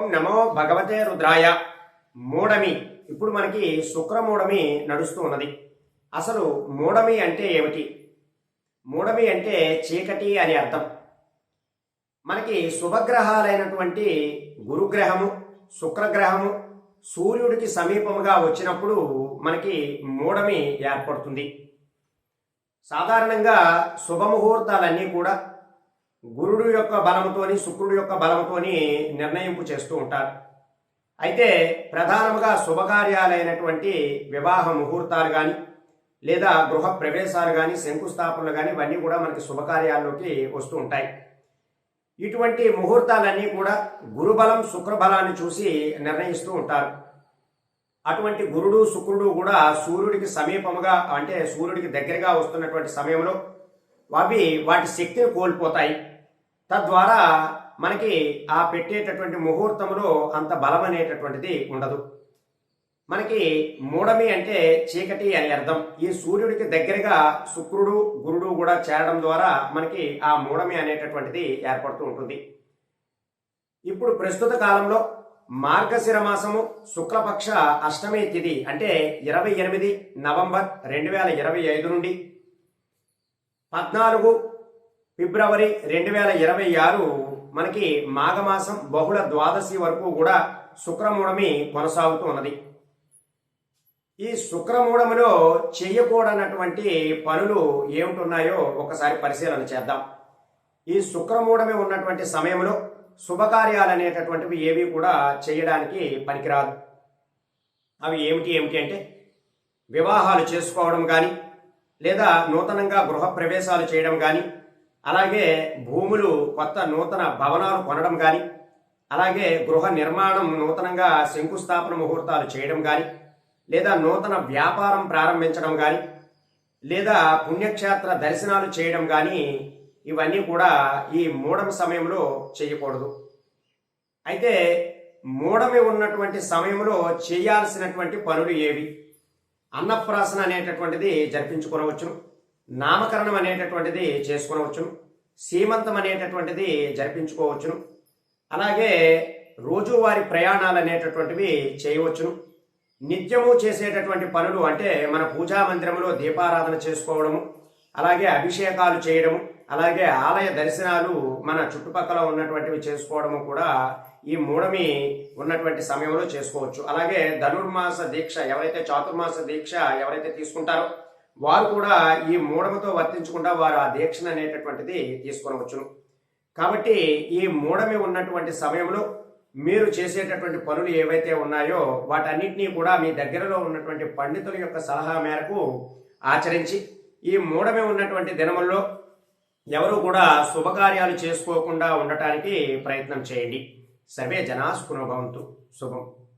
ఓం నమో భగవతే రుద్రాయ మూడమి. ఇప్పుడు మనకి శుక్రమూడమి నడుస్తూ ఉన్నది. అసలు మూడమి అంటే ఏమిటి? మూడమి అంటే చీకటి అని అర్థం. మనకి శుభగ్రహాలైనటువంటి గురుగ్రహము శుక్రగ్రహము సూర్యుడికి సమీపముగా వచ్చినప్పుడు మనకి మూడమి ఏర్పడుతుంది. సాధారణంగా శుభముహూర్తాలన్నీ కూడా గురుడు యొక్క బలముతోని శుక్రుడు యొక్క బలముతోని నిర్ణయింపు చేస్తూ ఉంటారు. అయితే ప్రధానముగా శుభకార్యాలైనటువంటి వివాహ ముహూర్తాలు కానీ లేదా గృహ ప్రవేశాలు కానీ శంకుస్థాపనలు కానీ ఇవన్నీ కూడా మనకి శుభకార్యాల్లోకి వస్తూ ఉంటాయి. ఇటువంటి ముహూర్తాలన్నీ కూడా గురుబలం శుక్రబలాన్ని చూసి నిర్ణయిస్తూ ఉంటారు. అటువంటి గురుడు శుక్రుడు కూడా సూర్యుడికి సమీపముగా అంటే సూర్యుడికి దగ్గరగా వస్తున్నటువంటి సమయంలో అవి వాటి శక్తిని కోల్పోతాయి. తద్వారా మనకి ఆ పెట్టేటటువంటి ముహూర్తంలో అంత బలం అనేటటువంటిది ఉండదు. మనకి మూడమి అంటే చీకటి అని అర్థం. ఈ సూర్యుడికి దగ్గరగా శుక్రుడు గురుడు కూడా చేరడం ద్వారా మనకి ఆ మూడమి అనేటటువంటిది ఏర్పడుతూ ఉంటుంది. ఇప్పుడు ప్రస్తుత కాలంలో మార్గశిర మాసము శుక్లపక్ష అష్టమి తిథి అంటే ఇరవై ఎనిమిది నవంబర్ రెండు వేల ఇరవై ఐదు నుండి పద్నాలుగు ఫిబ్రవరి రెండు వేల ఇరవై ఆరు మనకి మాఘమాసం బహుళ ద్వాదశి వరకు కూడా శుక్రమూఢమి కొనసాగుతూ ఉన్నది. ఈ శుక్రమూఢములో చేయకూడనటువంటి పనులు ఏమిటున్నాయో ఒకసారి పరిశీలన చేద్దాం. ఈ శుక్రమూఢమి ఉన్నటువంటి సమయంలో శుభకార్యాలు అనేటటువంటివి ఏవి కూడా చేయడానికి పనికిరాదు. అవి ఏమిటి ఏమిటి అంటే వివాహాలు చేసుకోవడం కానీ లేదా నూతనంగా గృహ ప్రవేశాలు చేయడం కానీ అలాగే భూములు కొత్త నూతన భవనాలు కొనడం కానీ అలాగే గృహ నిర్మాణం నూతనంగా శంకుస్థాపన ముహూర్తాలు చేయడం కానీ లేదా నూతన వ్యాపారం ప్రారంభించడం కానీ లేదా పుణ్యక్షేత్ర దర్శనాలు చేయడం కానీ ఇవన్నీ కూడా ఈ మూడమ సమయంలో చేయకూడదు. అయితే మూడమి ఉన్నటువంటి సమయంలో చేయాల్సినటువంటి పనులు ఏవి? అన్నప్రాసన అనేటటువంటిది జరిపించుకోనవచ్చును. నామకరణం అనేటటువంటిది చేసుకునవచ్చును సీమంతం అనేటటువంటిది జరిపించుకోవచ్చును అలాగే రోజువారి ప్రయాణాలు అనేటటువంటివి చేయవచ్చును. నిత్యము చేసేటటువంటి పనులు అంటే మన పూజా మందిరంలో దీపారాధన చేసుకోవడము అలాగే అభిషేకాలు చేయడము అలాగే ఆలయ దర్శనాలు మన చుట్టుపక్కల ఉన్నటువంటివి చేసుకోవడము కూడా ఈ మూడమి ఉన్నటువంటి సమయంలో చేసుకోవచ్చు. అలాగే ధనుర్మాస దీక్ష ఎవరైతే చాతుర్మాస దీక్ష ఎవరైతే తీసుకుంటారో వారు కూడా ఈ మూడమతో వర్తించకుండా వారు ఆ దీక్షను అనేటటువంటిది తీసుకొనవచ్చును. కాబట్టి ఈ మూడమి ఉన్నటువంటి సమయంలో మీరు చేసేటటువంటి పనులు ఏవైతే ఉన్నాయో వాటన్నిటినీ కూడా మీ దగ్గరలో ఉన్నటువంటి పండితుల యొక్క సలహా మేరకు ఆచరించి ఈ మూడమి ఉన్నటువంటి దినముల్లో ఎవరు కూడా శుభకార్యాలు చేసుకోకుండా ఉండటానికి ప్రయత్నం చేయండి. సర్వే జనా శుభం.